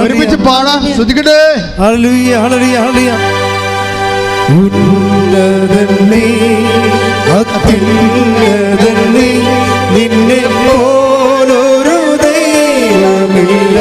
ഒരുമിച്ച് ഹല്ലേലൂയ. പാടാം. ശ്രദ്ധിക്കട്ടെ. നിന്നെ പോലൊരു ദൈവമില്ല.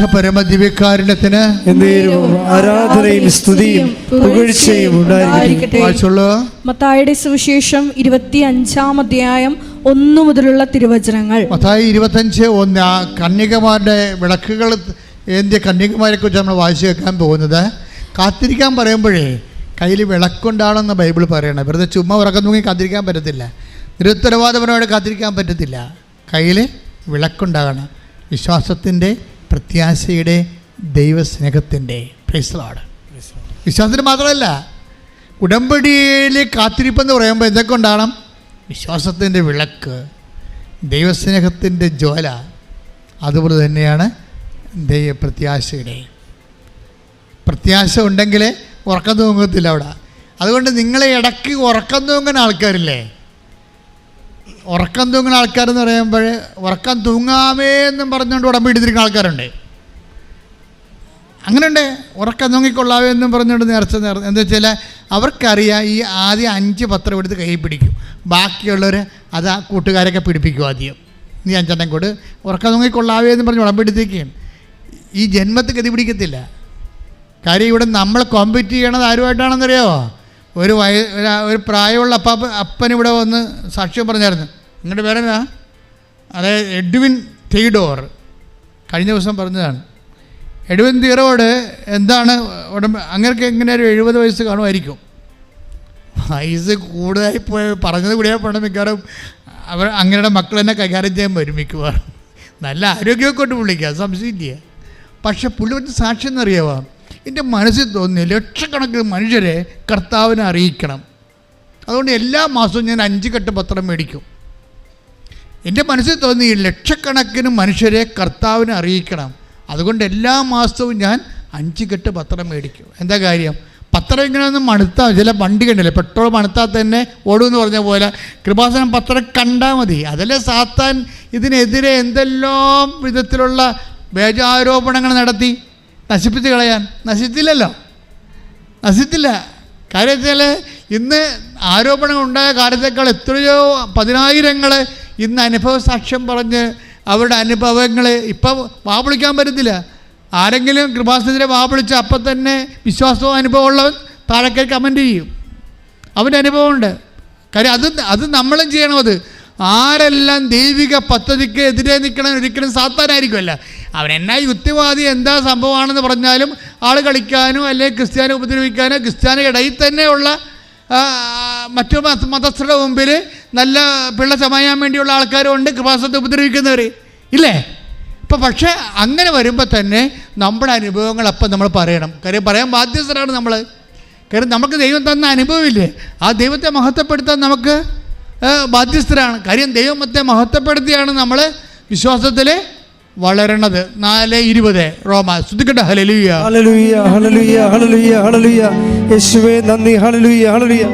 പരിശുദ്ധ പരമദിവ്യകാരുണ്യത്തിന് ആരാധനയും സ്തുതിയും പുകഴ്ചയും മത്തായുടെ സുവിശേഷം ഇരുപത്തി അഞ്ചാം അധ്യായം ഒന്ന് മുതലുള്ള തിരുവചനങ്ങൾ. മത്തായി ഇരുപത്തഞ്ച് ഒന്ന് കന്യകമാരുടെ വിളക്കുകൾ ഏന്തിയ കന്യകമാരെ കുറിച്ച് നമ്മൾ വായിച്ചു കേൾക്കാൻ പോകുന്നത്. കാത്തിരിക്കാൻ പറയുമ്പോഴേ കയ്യിൽ വിളക്കുണ്ടാണെന്ന് ബൈബിൾ പറയണം. വെറുതെ ചുമ്മാ ഉറക്കം തൂങ്ങി കാത്തിരിക്കാൻ പറ്റത്തില്ല. നിരുത്തരവാദപരമായിട്ട് കാത്തിരിക്കാൻ പറ്റത്തില്ല. കയ്യിൽ വിളക്കുണ്ടാകണം. വിശ്വാസത്തിന്റെ പ്രത്യാശയുടെ ദൈവസ്നേഹത്തിന്റെ പ്രൈസ്ലാണ് വിശ്വാസത്തിന് മാത്രമല്ല ഉടമ്പടിയിൽ കാത്തിരിപ്പെന്ന് പറയുമ്പോൾ എന്തൊക്കെ ഉണ്ടാകണം? വിശ്വാസത്തിന്റെ വിളക്ക് ദൈവസ്നേഹത്തിന്റെ ജ്വാല അതുപോലെ തന്നെയാണ് ദൈവ പ്രത്യാശയുടെ. പ്രത്യാശ ഉണ്ടെങ്കിൽ ഉറക്കം തൂങ്ങത്തില്ല അവിടെ. അതുകൊണ്ട് നിങ്ങളെ ഇടയ്ക്ക് ഉറക്കം തൂങ്ങുന്ന ആൾക്കാരില്ലേ? ഉറക്കം തൂങ്ങുന്ന ആൾക്കാരെന്ന് പറയുമ്പോൾ ഉറക്കം തൂങ്ങാമേ എന്നും പറഞ്ഞുകൊണ്ട് ഉടമ്പ് എടുത്തിരിക്കുന്ന ആൾക്കാരുണ്ട്. അങ്ങനെയുണ്ട്. ഉറക്കം തൂങ്ങിക്കൊള്ളാവേ എന്നും പറഞ്ഞുകൊണ്ട് നേർച്ച നേർ എന്താ വെച്ചാൽ അവർക്കറിയാം ഈ ആദ്യം അഞ്ച് പത്രം എടുത്ത് കൈ പിടിക്കും. ബാക്കിയുള്ളവർ അത് ആ കൂട്ടുകാരൊക്കെ പിടിപ്പിക്കും ആദ്യം. നീ അഞ്ചെണ്ണം കൂട്. ഉറക്കം തൂങ്ങിക്കൊള്ളാവേ എന്ന് പറഞ്ഞ് ഉടമ്പെടുത്തേക്കും ഈ ജന്മത്തിൽ ഗതി പിടിക്കത്തില്ല. കാര്യം ഇവിടെ നമ്മൾ കോമ്പറ്റ് ചെയ്യണത് ആരുമായിട്ടാണെന്നറിയാമോ ഒരു വയ ഒരു- ഒരു പ്രായമുള്ള അപ്പ അപ്പൻ ഇവിടെ വന്ന് സാക്ഷ്യം പറഞ്ഞായിരുന്നു. നിങ്ങളുടെ പേരെന്നാ അതായത് എഡ്വിൻ തെയ്ഡോർ കഴിഞ്ഞ ദിവസം പറഞ്ഞതാണ്. എഡ്വിൻ തീറോട് എന്താണ് ഉടമ്പ അങ്ങനെയൊക്കെ എങ്ങനെ ഒരു എഴുപത് വയസ്സ് കാണുമായിരിക്കും? വയസ്സ് കൂടുതലായി പോയ പറഞ്ഞത് കൂടിയാൽ പണം മിക്കവാറും. അവർ അങ്ങനെയുടെ മക്കൾ തന്നെ കൈകാര്യം ചെയ്യാൻ വരും മിക്കവാറും. നല്ല ആരോഗ്യമൊക്കെ കൊണ്ട് പുള്ളിക്കുക സംശയമില്ല. പക്ഷെ പുള്ളി പറ്റി സാക്ഷ്യം എന്നറിയാമോ എന്റെ മനസ്സിൽ തോന്നി ലക്ഷക്കണക്കിന് മനുഷ്യരെ കർത്താവിനെ അറിയിക്കണം. അതുകൊണ്ട് എല്ലാ മാസവും ഞാൻ അഞ്ച് കെട്ട് പത്രം മേടിക്കും. എന്റെ മനസ്സിൽ തോന്നി ലക്ഷക്കണക്കിന് മനുഷ്യരെ കർത്താവിനെ അറിയിക്കണം. അതുകൊണ്ട് എല്ലാ മാസവും ഞാൻ അഞ്ച് കെട്ട് പത്രം മേടിക്കും. എന്താ കാര്യം? പത്രം ഇങ്ങനെ ഒന്ന് മണുത്താൽ ചില വണ്ടി കണ്ടില്ലേ? പെട്രോൾ മണുത്താൽ തന്നെ ഓടുമെന്ന് പറഞ്ഞ പോലെ കൃപാസനം പത്രം കണ്ടാൽ മതി. അതല്ലേ സാത്താൻ ഇതിനെതിരെ എന്തെല്ലാം വിധത്തിലുള്ള വേജാരോപണങ്ങൾ നടത്തി? നശിപ്പിച്ച് കളയാൻ നശിച്ചില്ലല്ലോ. നശിച്ചില്ല. കാര്യം വെച്ചാൽ ഇന്ന് ആരോപണങ്ങൾ ഉണ്ടായ കാലത്തേക്കാൾ എത്രയോ പതിനായിരങ്ങൾ ഇന്ന് അനുഭവ സാക്ഷ്യം പറഞ്ഞ് അവരുടെ അനുഭവങ്ങൾ ഇപ്പം വാപിളിക്കാൻ പറ്റത്തില്ല. ആരെങ്കിലും കൃപാസനത്തിനെ വാപിളിച്ച് അപ്പം തന്നെ വിശ്വാസവും അനുഭവമുള്ളവൻ താഴേക്ക് കമന്റ് ചെയ്യും. അവന്റെ അനുഭവമുണ്ട്. കാര്യം അത് അത് നമ്മളും ചെയ്യണം അത്. ആരെല്ലാം ദൈവിക പദ്ധതിക്ക് എതിരെ നിൽക്കണം ഒരിക്കലും സാത്താനായിരിക്കുമല്ല. അവൻ എന്നാ യുക്തിവാദി എന്താ സംഭവമാണെന്ന് പറഞ്ഞാലും ആൾ കളിക്കാനോ അല്ലെങ്കിൽ ക്രിസ്ത്യാനി ഉപദ്രവിക്കാനോ ക്രിസ്ത്യാനി ഇടയിൽ തന്നെയുള്ള മറ്റു മത മതസ്ഥരുടെ മുമ്പിൽ നല്ല പിള്ള ചമയാൻ വേണ്ടിയുള്ള ആൾക്കാരും ഉണ്ട് കൃപാസത്തെ ഉപദ്രവിക്കുന്നവർ ഇല്ലേ? ഇപ്പം പക്ഷേ അങ്ങനെ വരുമ്പോൾ തന്നെ നമ്മുടെ അനുഭവങ്ങൾ അപ്പം നമ്മൾ പറയണം. കാര്യം പറയാൻ ബാധ്യസ്ഥരാണ് നമ്മൾ കാര്യം നമുക്ക് ദൈവം തന്ന അനുഭവമില്ലേ? ആ ദൈവത്തെ മഹത്വപ്പെടുത്താൻ നമുക്ക് ബാധ്യസ്ഥരാണ്. കാര്യം ദൈവത്തെ മഹത്വപ്പെടുത്തിയാണ് നമ്മൾ വിശ്വാസത്തിൽ വളരണത് നാല് ഇരുപത്. റോമ ശ്രദ്ധിക്കട്ടെ ഹലലുയ്യ ഹല്ലേലൂയ ഹല്ലേലൂയ ഹല്ലേലൂയ ഹല്ലേലൂയ. യേശുവേ നന്ദി ഹല്ലേലൂയ ഹല്ലേലൂയ.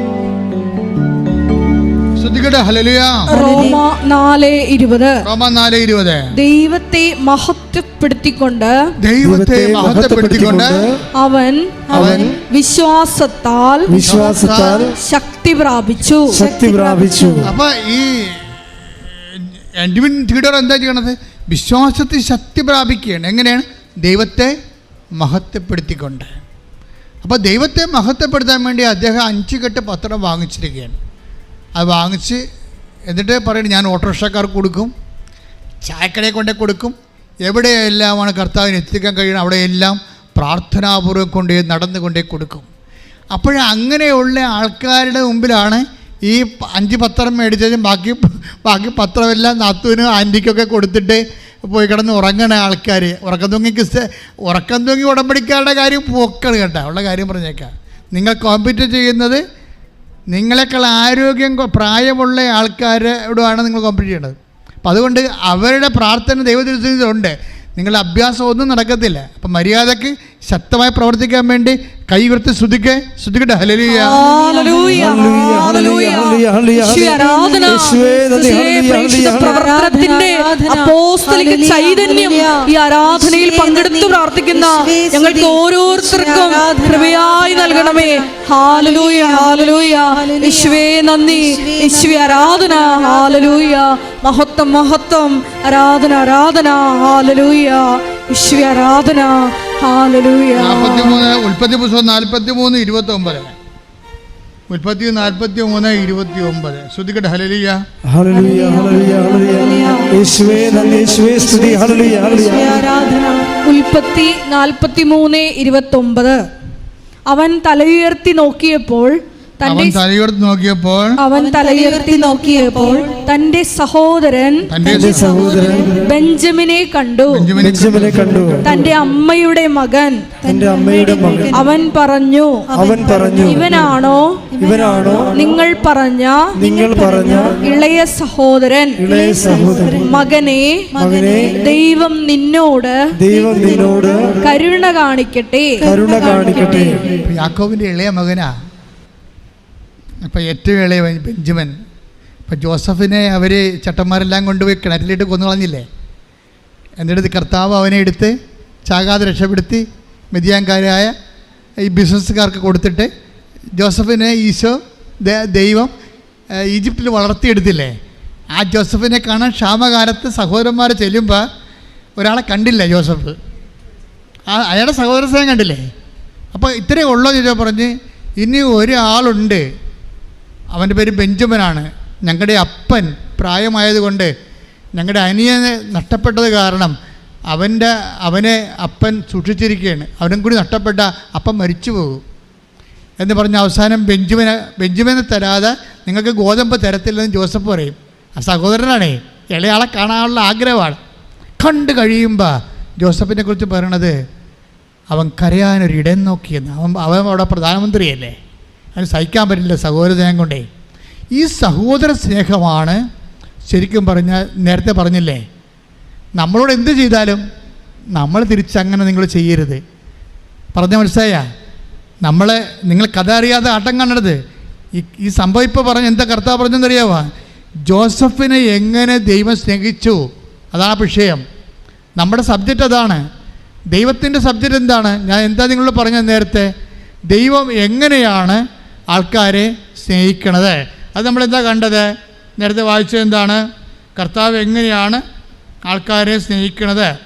ശ്രദ്ധിക്കട്ടെ ഹലലുയ റോമ നാല് ഇരുപത്. റോമ നാല് ഇരുപത്. ദൈവത്തെ മഹത്വപ്പെടുത്തിക്കൊണ്ട് ദൈവത്തെ മഹത്വപ്പെടുത്തിക്കൊണ്ട് അവൻ അവൻ വിശ്വാസത്താൽ വിശ്വാസത്താൽ ശക്തി പ്രാപിച്ചു. ശക്തി പ്രാപിച്ചു. അപ്പൊ ഈ എൻഡിവിൻ തീഡർ എന്താ ചെയ്യണത്? വിശ്വാസത്തിൽ ശക്തി പ്രാപിക്കുകയാണ്. എങ്ങനെയാണ്? ദൈവത്തെ മഹത്വപ്പെടുത്തിക്കൊണ്ട്. അപ്പോൾ ദൈവത്തെ മഹത്വപ്പെടുത്താൻ വേണ്ടി അദ്ദേഹം അഞ്ച് കെട്ട് പത്രം വാങ്ങിച്ചിരിക്കുകയാണ്. അത് വാങ്ങിച്ച് എന്നിട്ട് പറയുന്നത് ഞാൻ ഓട്ടോറിക്ഷക്കാർക്ക് കൊടുക്കും ചായക്കടയിൽ കൊണ്ടേ കൊടുക്കും. എവിടെയെല്ലാമാണ് കർത്താവിന് എത്തിക്കാൻ കഴിയുന്നത്? അവിടെയെല്ലാം പ്രാർത്ഥനാപൂർവം കൊണ്ട് നടന്നുകൊണ്ടേ കൊടുക്കും. അപ്പോഴങ്ങനെയുള്ള ആൾക്കാരുടെ മുമ്പിലാണ് ഈ അഞ്ച് പത്രം മേടിച്ചതും ബാക്കി ബാക്കി പത്രമെല്ലാം നാത്തുവിന് ആന്റിക്കൊക്കെ കൊടുത്തിട്ട് പോയി കിടന്ന് ഉറങ്ങണ ആൾക്കാർ ഉറക്കം തൂങ്ങിക്ക് ക്രിസ്ത്യ ഉറക്കം തൂങ്ങി ഉടമ്പടിക്കാരുടെ കാര്യം പോക്കാണ് കേട്ടോ. ഉള്ള കാര്യം പറഞ്ഞേക്കാം. നിങ്ങൾ കോമ്പറ്റ് ചെയ്യുന്നത് നിങ്ങളെക്കാൾ ആരോഗ്യം പ്രായമുള്ള ആൾക്കാരോടുമാണ് നിങ്ങൾ കോമ്പറ്റ് ചെയ്യേണ്ടത് അപ്പം അതുകൊണ്ട് അവരുടെ പ്രാർത്ഥന ദൈവത്തിനുണ്ട് നിങ്ങളുടെ അഭ്യാസം ഒന്നും നടക്കത്തില്ല. അപ്പം മര്യാദയ്ക്ക് ശക്തമായി പ്രവർത്തിക്കാൻ വേണ്ടി കൈ ഉയർത്തി ശ്രുതിക്കെ ശ്രുതിക്കട്ടെ ഹലലിയ ചൈതന്യം ഈ ആരാധനയിൽ പങ്കെടുത്ത് പ്രാർത്ഥിക്കുന്ന ഞങ്ങൾക്ക് ഓരോരുത്തർക്കും കൃപയായി നൽകണമേ. ഹാലലൂയ ഹാലലൂയ ഹല്ലേലൂയ. യേശുവേ നന്ദി. യേശുവേ ആരാധന. ഹാലലൂയ മഹത്വം മഹത്വം. ആരാധന ആരാധന. ഹാലലൂയ യേശുവേ ആരാധന. ഹാലലൂയ ഉൽപ്പത്തി പുസ്തകം നാൽപ്പത്തി മൂന്ന് ഇരുപത്തി ഒമ്പത് ഉൽപ്പത്തി നാൽപ്പത്തി മൂന്ന് ഇരുപത്തി ഒമ്പത് ശ്രുതിക്കട്ടെ ഹലലിയ ഹല്ലേലൂയ, ഹല്ലേലൂയ, ഹല്ലേലൂയ. യേശുവേ നന്ദി യേശുവേ സ്തുതി. ആരാധന. ഉൽപ്പത്തി നാൽപ്പത്തി മൂന്ന് ഇരുപത്തി ഒമ്പത് അവൻ തലയുയർത്തി നോക്കിയപ്പോൾ അവൻ തലയുയർത്തി നോക്കിയപ്പോൾ അവൻ തലയുയർത്തി നോക്കിയപ്പോൾ തന്റെ സഹോദരൻ തന്റെ സഹോദരൻ ബെഞ്ചമിനെ കണ്ടു. ബെഞ്ചമിനെ കണ്ടു. തന്റെ അമ്മയുടെ മകൻ തന്റെ അമ്മയുടെ മകൻ. അവൻ പറഞ്ഞു അവൻ പറഞ്ഞു ഇവനാണോ? ഇവനാണോ? നിങ്ങൾ പറഞ്ഞ നിങ്ങൾ പറഞ്ഞ ഇളയ സഹോദരൻ ഇളയ സഹോദരൻ മകനെ മകനെ ദൈവം നിന്നോട് ദൈവം നിന്നോട് കരുണ കാണിക്കട്ടെ. കരുണ കാണിക്കട്ടെ. ഇപ്പൊ യാക്കോബിന്റെ ഇളയ മകനാ? അപ്പം ഏറ്റവും ഇളയ ബെഞ്ചമിൻ. ഇപ്പം ജോസഫിനെ അവർ ചട്ടന്മാരെല്ലാം കൊണ്ടുപോയി കിണറ്റിലിട്ട് കൊന്നു കളഞ്ഞില്ലേ എന്നിട്ട് കർത്താവ് അവനെ എടുത്ത് ചാകാതെ രക്ഷപ്പെടുത്തി മെതിയാൻകാരായ ഈ ബിസിനസ്സുകാർക്ക് കൊടുത്തിട്ട് ജോസഫിനെ ഈശോ ദൈവം ഈജിപ്തിൽ വളർത്തിയെടുത്തില്ലേ? ആ ജോസഫിനെ കാണാൻ ക്ഷാമകാലത്ത് സഹോദരന്മാർ ചെല്ലുമ്പോൾ ഒരാളെ കണ്ടില്ല ജോസഫ്? ആ അയാളുടെ സഹോദര കണ്ടില്ലേ? അപ്പോൾ ഇത്രയേ ഉള്ളോ ചോദിച്ചാൽ പറഞ്ഞ് ഇനി ഒരാളുണ്ട് അവന്റെ പേര് ബെഞ്ചമിനാണ്. ഞങ്ങളുടെ അപ്പൻ പ്രായമായതുകൊണ്ട് ഞങ്ങളുടെ അനിയനെ നഷ്ടപ്പെട്ടത് കാരണം അവന്റെ അവനെ അപ്പൻ സൂക്ഷിച്ചിരിക്കുകയാണ്. അവനും കൂടി നഷ്ടപ്പെട്ട അപ്പം മരിച്ചു പോകും. എന്ന് പറഞ്ഞ അവസാനം ബെഞ്ചമിനെ ബെഞ്ചമിനെ തരാതെ നിങ്ങൾക്ക് ഗോതമ്പ് തരത്തില്ലെന്ന് ജോസഫ് പറയും. ആ സഹോദരനാണേ ഇളയാളെ കാണാനുള്ള ആഗ്രഹമാണ്. കണ്ടു കഴിയുമ്പോൾ ജോസഫിനെ കുറിച്ച് പറയണത് അവൻ കരയാനൊരിടം നോക്കിയെന്ന്. അവൻ അവൻ അവിടെ പ്രധാനമന്ത്രിയല്ലേ? അവന് സഹിക്കാൻ പറ്റില്ല സഹോദര സ്നേഹം കൊണ്ടേ. ഈ സഹോദര സ്നേഹമാണ് ശരിക്കും പറഞ്ഞാൽ നേരത്തെ പറഞ്ഞില്ലേ നമ്മളോട് എന്ത് ചെയ്താലും നമ്മൾ തിരിച്ചങ്ങനെ നിങ്ങൾ ചെയ്യരുത്. പറഞ്ഞ മനസ്സിലായ? നമ്മളെ നിങ്ങൾ കഥ അറിയാതെ ആട്ടം കാണരുത് ഈ ഈ സംഭവം ഇപ്പോൾ പറഞ്ഞ എന്താ കർത്താവ് പറഞ്ഞെന്നറിയാവോ ജോസഫിനെ എങ്ങനെ ദൈവം സ്നേഹിച്ചു? അതാണ് വിഷയം. നമ്മുടെ സബ്ജക്റ്റ് അതാണ്. ദൈവത്തിന്റെ സബ്ജക്റ്റ് എന്താണ്? ഞാൻ എന്താ നിങ്ങൾ പറഞ്ഞത് നേരത്തെ? ദൈവം എങ്ങനെയാണ് ആൾക്കാരെ സ്നേഹിക്കണത്. അത് നമ്മളെന്താ കണ്ടത്? നേരത്തെ വായിച്ചത് എന്താണ്? കർത്താവ് എങ്ങനെയാണ് ആൾക്കാരെ സ്നേഹിക്കണത്?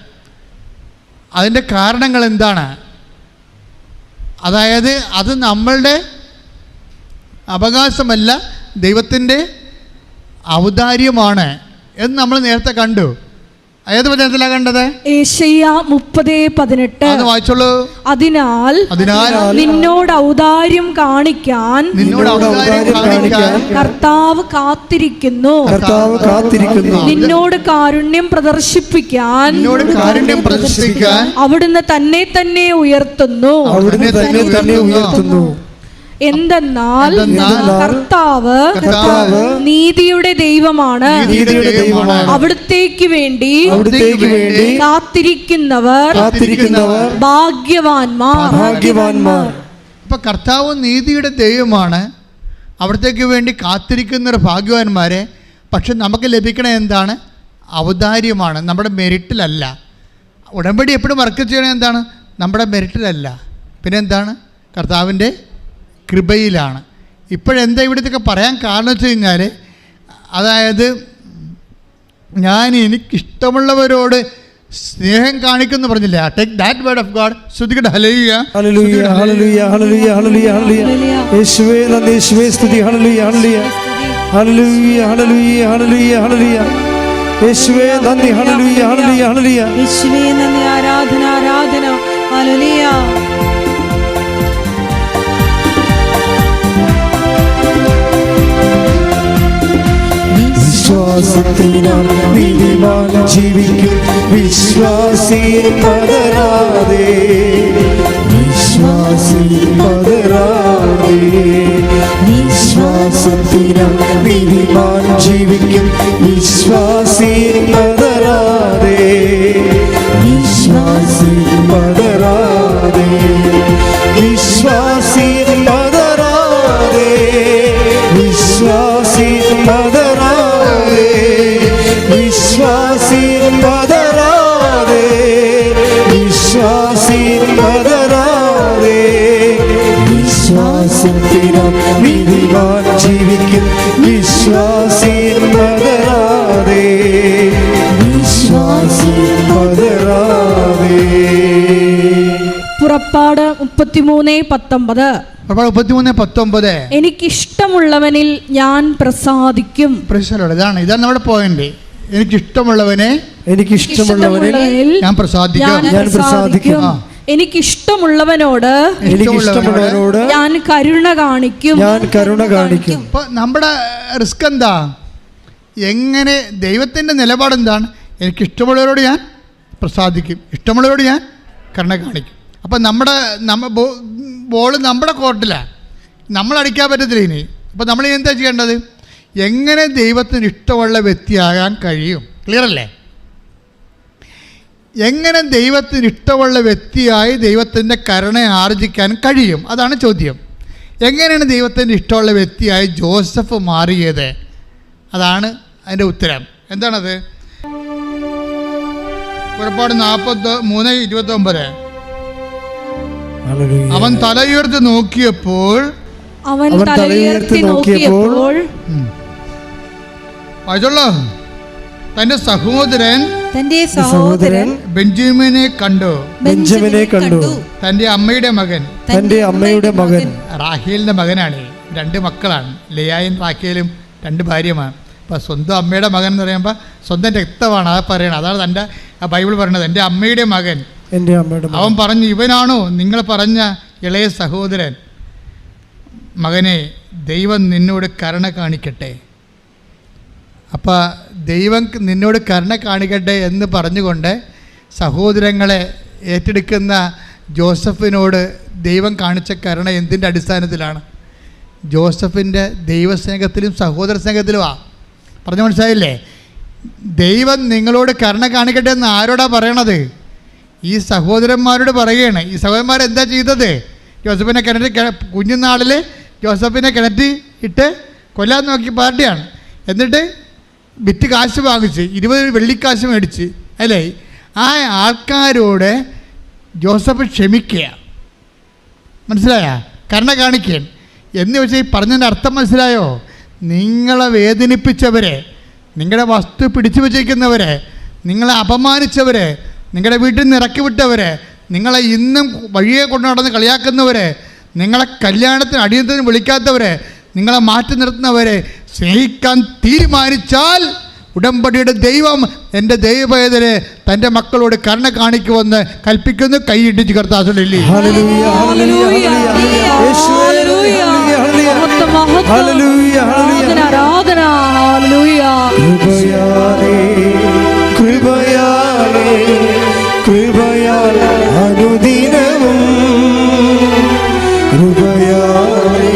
അതിന്റെ കാരണങ്ങൾ എന്താണ്? അതായത് അത് നമ്മളുടെ അവകാശമല്ല ദൈവത്തിന്റെ ഔദാര്യമാണ് എന്ന് നമ്മൾ നേരത്തെ കണ്ടു. ഏത് വചനത്തിലാ കണ്ടത്? ഏഷ്യ മുപ്പത് പതിനെട്ട്. അത് വായിച്ചോളൂ. അതിനാൽ അതിനാൽ നിന്നോട് ഔദാര്യം കാണിക്കാൻ നിന്നോട് ഔദാര്യം കാണിക്കാൻ കർത്താവ് കാത്തിരിക്കുന്നു. കർത്താവ് കാത്തിരിക്കുന്നു. നിന്നോട് കാരുണ്യം പ്രദർശിപ്പിക്കാൻ നിന്നോട് കാരുണ്യം പ്രദർശിപ്പിക്കാൻ അവിടുന്ന് തന്നെ തന്നെ ഉയർത്തുന്നു. അവിടുന്ന് തന്നെ തന്നെ ഉയർത്തുന്നു. എന്തെന്നാൽ കർത്താവ് നീതിയുടെ ദൈവമാണ്. നീതിയുടെ ദൈവമാണ്. അവിടുത്തേക്ക് വേണ്ടി കാത്തിരിക്കുന്നവർ കാത്തിരിക്കുന്നവർ ഭാഗ്യവാന്മാർ. ഭാഗ്യവാന്മാർ. ഇപ്പൊ കർത്താവ് നീതിയുടെ ദൈവമാണ്. അവിടത്തേക്ക് വേണ്ടി കാത്തിരിക്കുന്നവർ ഭാഗ്യവാന്മാരെ. പക്ഷെ നമുക്ക് ലഭിക്കണ എന്താണ്? ഔദാര്യമാണ്. നമ്മുടെ മെരിറ്റിലല്ല. ഉടമ്പടി എപ്പോഴും വർക്ക് ചെയ്യണത് എന്താണ്? നമ്മുടെ മെരിറ്റിലല്ല. പിന്നെന്താണ്? കർത്താവിന്റെ കൃപയിലാണ്. ഇപ്പോഴെന്താ ഇവിടത്തൊക്കെ പറയാൻ കാരണം വെച്ച് കഴിഞ്ഞാൽ അതായത് ഞാൻ എനിക്കിഷ്ടമുള്ളവരോട് സ്നേഹം കാണിക്കുന്നു പറഞ്ഞില്ല? Take that word of God ശ്രുതികട. ഹല്ലേലൂയ ഹല്ലേലൂയ യേശുവേ നന്ദി യേശുവേ സ്തുതി. യേശുവേ നന്ദി. യേശുവേ നന്ദി. ആരാധന ആരാധന. വിശ്വാസത്തിനാൽ നീതിമാൻ ജീവിക്കും. വിശ്വാസിയെ പതരാതെ മുപ്പത്തിമൂന്ന് പത്തൊമ്പത്. അപ്പോൾ മുപ്പത്തിമൂന്ന് പത്തൊമ്പത്. എനിക്കിഷ്ടമുള്ളവനിൽ ഞാൻ പ്രസാദിക്കും. ഇതാണ് ഇതാണ് നമ്മുടെ പോയിന്റ് എനിക്കിഷ്ടമുള്ളവനെ എനിക്ക് ഇഷ്ടമുള്ളവനിൽ ഞാൻ പ്രസാദിക്കും. ഞാൻ പ്രസാദിക്കും. എനിക്കിഷ്ടമുള്ളവനോട് എനിക്കിഷ്ടമുള്ളവരോട് ഞാൻ കരുണ കാണിക്കും. ഞാൻ കരുണ കാണിക്കും. നമ്മുടെ റിസ്ക് എന്താ? എങ്ങനെ ദൈവത്തിന്റെ നിലപാട് എന്താണ് എനിക്കിഷ്ടമുള്ളവരോട് ഞാൻ പ്രസാദിക്കും. ഇഷ്ടമുള്ളവരോട് ഞാൻ കരുണ കാണിക്കും. അപ്പം നമ്മുടെ നമ്മ ബോൾ നമ്മുടെ കോർട്ടിലാണ് നമ്മൾ അടിക്കാൻ പറ്റത്തില്ല ഇനി. അപ്പം നമ്മൾ എന്താ ചെയ്യേണ്ടത്? എങ്ങനെ ദൈവത്തിന് ഇഷ്ടമുള്ള വ്യക്തിയാകാൻ കഴിയും? ക്ലിയർ അല്ലേ? എങ്ങനെ ദൈവത്തിന് ഇഷ്ടമുള്ള വ്യക്തിയായി ദൈവത്തിന്റെ കരുണ ആർജിക്കാൻ കഴിയും? അതാണ് ചോദ്യം. എങ്ങനെയാണ് ദൈവത്തിന്റെ ഇഷ്ടമുള്ള വ്യക്തിയായി ജോസഫ് മാറിയത്? അതാണ് അതിന്റെ ഉത്തരം. എന്താണത്? പുറപ്പാട് നാൽപ്പത്തൊ മൂന്ന് ഇരുപത്തൊമ്പത്. അവൻ തലയുയർത്തി നോക്കിയപ്പോൾ അവൻ തലയുയർത്തി നോക്കിയപ്പോൾ തന്റെ സഹോദരൻ തന്റെ സഹോദരൻ ബെഞ്ചമിനെ കണ്ടു. ബെഞ്ചമിനെ കണ്ടു. തന്റെ അമ്മയുടെ മകൻ. തന്റെ അമ്മയുടെ മകൻ. റാഹേലിന്റെ മകനാണ്. രണ്ട് മക്കളാണ്. ലയായും റാഖേലും രണ്ട് ഭാര്യമാണ് അപ്പോൾ സ്വന്തം അമ്മയുടെ മകൻ എന്ന് പറയുമ്പോൾ സ്വന്തം രക്തമാണ്. ആ പറയണത്. അതാണ് തന്റെ ബൈബിൾ പറയണത് എന്റെ അമ്മയുടെ മകൻ. എന്റെ അമ്മയുടെ അവൻ പറഞ്ഞു ഇവനാണോ നിങ്ങൾ പറഞ്ഞ ഇളയ സഹോദരൻ? മകനെ ദൈവം നിന്നോട് കരുണ കാണിക്കട്ടെ. അപ്പോൾ ദൈവം നിന്നോട് കരുണ കാണിക്കട്ടെ എന്ന് പറഞ്ഞുകൊണ്ട് സഹോദരങ്ങളെ ഏറ്റെടുക്കുന്ന ജോസഫിനോട് ദൈവം കാണിച്ച കരുണ എന്തിന്റെ അടിസ്ഥാനത്തിലാണ്? ജോസഫിന്റെ ദൈവസ്നേഹത്തിലും സഹോദര സ്നേഹത്തിലുമാണ് പറഞ്ഞു മനസ്സിലായില്ലേ? ദൈവം നിങ്ങളോട് കരുണ കാണിക്കട്ടെ എന്ന് ആരോടാ പറയണത്? ഈ സഹോദരന്മാരോട് പറയുകയാണ്. ഈ സഹോദരന്മാർ എന്താ ചെയ്തത്? ജോസഫിനെ കിണറ്റി കിണ- കുഞ്ഞുനാളിൽ ജോസഫിനെ കിണറ്റി ഇട്ട് കൊല്ലാൻ നോക്കി പാർട്ടിയാണ്. എന്നിട്ട് വിറ്റ് കാശ് വാങ്ങിച്ച് ഇരുപത് വെള്ളിക്കാശ് മേടിച്ച് അല്ലേ? ആ ആൾക്കാരോട് ജോസഫ് ക്ഷമിക്കുക. മനസ്സിലായ? കരുണ കാണിക്കുകയാണ്. എന്ന് വെച്ചാൽ ഈ പറഞ്ഞതിന്റെ അർത്ഥം മനസ്സിലായോ? നിങ്ങളെ വേദനിപ്പിച്ചവരെ നിങ്ങളുടെ വസ്തു പിടിച്ചു വച്ചിരിക്കുന്നവരെ നിങ്ങളെ അപമാനിച്ചവരെ നിങ്ങളുടെ വീട്ടിൽ നിന്ന് ഇറക്കി വിട്ടവരെ നിങ്ങളെ ഇന്നും വഴിയെ കൊണ്ടു നടന്ന് കളിയാക്കുന്നവരെ നിങ്ങളെ കല്യാണത്തിന് അടിയന്തരം വിളിക്കാത്തവരെ നിങ്ങളെ മാറ്റി നിർത്തുന്നവരെ സ്നേഹിക്കാൻ തീരുമാനിച്ചാൽ ഉടമ്പടിയുടെ ദൈവം എന്റെ ദൈവവേദനെ തന്റെ മക്കളോട് കരുണ കാണിക്കുമെന്ന് കൽപ്പിക്കുന്നു. കൈയിട്ടിച്ച് കർത്താസുള്ളില്ലേ ഹല്ലേലൂയ കൃപയാൽ അനുദിനവും കൃപയാലേ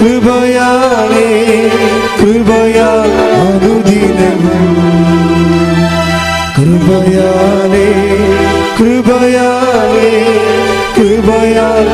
കൃപയാലേ കൃപയാൽ അനുദിനവും കൃപയാലേ കൃപയാലേ കൃപയാൽ